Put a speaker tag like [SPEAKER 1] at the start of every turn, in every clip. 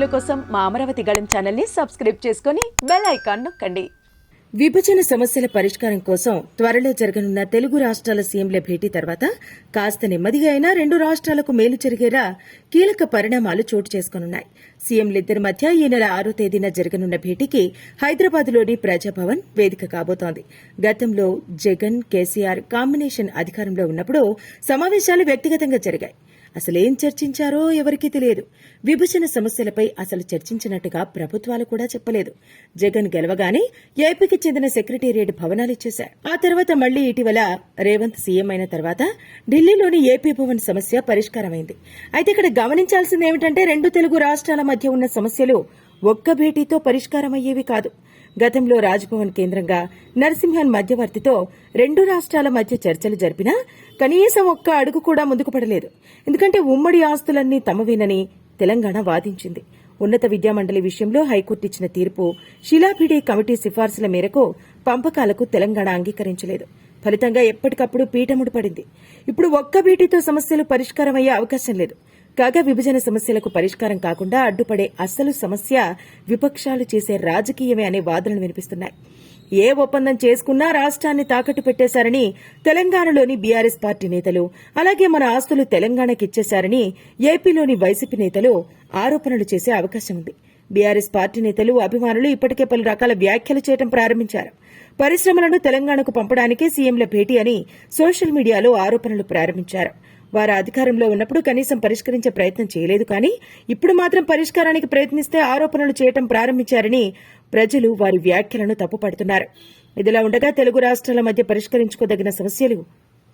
[SPEAKER 1] వీడియోల కోసం మా అమరావతి గళం ఛానల్ని సబ్స్క్రైబ్ చేసుకొని బెల్ ఐకాన్ నొక్కండి.
[SPEAKER 2] విభజన సమస్యల పరిష్కారం కోసం త్వరలో జరగనున్న తెలుగు రాష్ట్రాల సీఎంల భేటీ తర్వాత కాస్త నెమ్మదిగా అయినా రెండు రాష్ట్రాలకు మేలు జరిగేలా కీలక పరిణామాలు చోటు చేసుకోనున్నాయి. సీఎంలిద్దరి మధ్య ఈ నెల ఆరో తేదీన జరగనున్న భేటీకి హైదరాబాద్లోని ప్రజాభవన్ వేదిక కాబోతోంది. గతంలో జగన్ కేసీఆర్ కాంబినేషన్ అధికారంలో ఉన్నప్పుడు సమావేశాలు వ్యక్తిగతంగా జరిగాయి. అసలేం చర్చించారో ఎవరికీ తెలియదు. విభజన సమస్యలపై అసలు చర్చించినట్టుగా ప్రభుత్వాలు కూడా చెప్పలేదు. జగన్ గెలవగానే ఏపీకి చెందిన సెక్రటేరియట్ భవనాలు ఇచ్చేశారు. ఆ తర్వాత మళ్ళీ ఇటీవల రేవంత్ సీఎం అయిన తర్వాత ఢిల్లీలోని ఏపీ భవన్ సమస్య పరిష్కారమైంది. అయితే ఇక్కడ గమనించాల్సింది ఏమిటంటే రెండు తెలుగు రాష్ట్రాల మధ్య ఉన్న సమస్యలు ఒక్క భేటీతో పరిష్కారమయ్యేవి కాదు. గతంలో రాజ్భవన్ కేంద్రంగా నరసింహన్ మధ్యవర్తితో రెండు రాష్ట్రాల మధ్య చర్చలు జరిపినా కనీసం ఒక్క అడుగు కూడా ముందుకు పడలేదు. ఎందుకంటే ఉమ్మడి ఆస్తులన్నీ తమవేనని తెలంగాణ వాదించింది. ఉన్నత విద్యామండలి విషయంలో హైకోర్టు ఇచ్చిన తీర్పు శిలాపీడీ కమిటీ సిఫార్సుల మేరకు పంపకాలకు తెలంగాణ అంగీకరించలేదు. ఫలితంగా ఎప్పటికప్పుడు పీఠముడు పడింది. ఇప్పుడు ఒక్క బీటీతో సమస్యలు పరిష్కారమయ్యే అవకాశం లేదు. కాగా విభజన సమస్యలకు పరిష్కారం కాకుండా అడ్డుపడే అసలు సమస్య విపక్షాలు చేసే రాజకీయమే అనే వాదనలు వినిపిస్తున్నాయి. ఏ ఒప్పందం చేసుకున్నా రాష్ట్రాన్ని తాకట్టు పెట్టేశారని తెలంగాణలోని బీఆర్ఎస్ పార్టీ నేతలు అలాగే మన ఆస్తులు తెలంగాణకిచ్చేశారని ఏపీలోని వైసీపీ నేతలు ఆరోపణలు చేసే అవకాశం ఉంది. బీఆర్ఎస్ పార్టీ నేతలు అభిమానులు ఇప్పటికే పలు రకాల వ్యాఖ్యలు చేయడం ప్రారంభించారు. పరిశ్రమలను తెలంగాణకు పంపడానికే సీఎంల భేటీ అని సోషల్ మీడియాలో ఆరోపణలు ప్రారంభించారు. వారు అధికారంలో ఉన్నప్పుడు కనీసం పరిష్కరించే ప్రయత్నం చేయలేదు కానీ ఇప్పుడు మాత్రం పరిష్కారానికి ప్రయత్నిస్తే ఆరోపణలు చేయటం ప్రారంభించారని ప్రజలు వారి వ్యాఖ్యలను తప్పుపడుతున్నారు. ఇదిలా ఉండగా తెలుగు రాష్ట్రాల మధ్య పరిష్కరించుకోదగిన సమస్యలు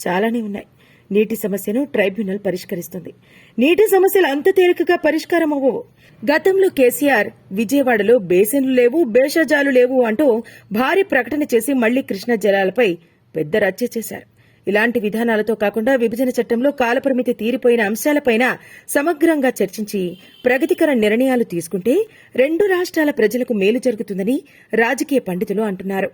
[SPEAKER 2] చాలానే ఉన్నాయి. నీటి సమస్యను ట్రైబ్యునల్ పరిష్కరిస్తుంది. నీటి సమస్యలు అంత తేలికగా పరిష్కారం అవ్వవు. గతంలో కేసీఆర్ విజయవాడలో బేసిన్లు లేవు బేషజాలు లేవు అంటూ భారీ ప్రకటన చేసి మళ్ళీ కృష్ణా జలాలపై పెద్ద రచ్చ చేశారు. ఇలాంటి విధానాలతో కాకుండా విభజన చట్టంలో కాలపరిమితి తీరిపోయిన అంశాలపైన సమగ్రంగా చర్చించి ప్రగతికర నిర్ణయాలు తీసుకుంటే రెండు రాష్ట్రాల ప్రజలకు మేలు జరుగుతుందని రాజకీయ పండితులు అంటున్నారు.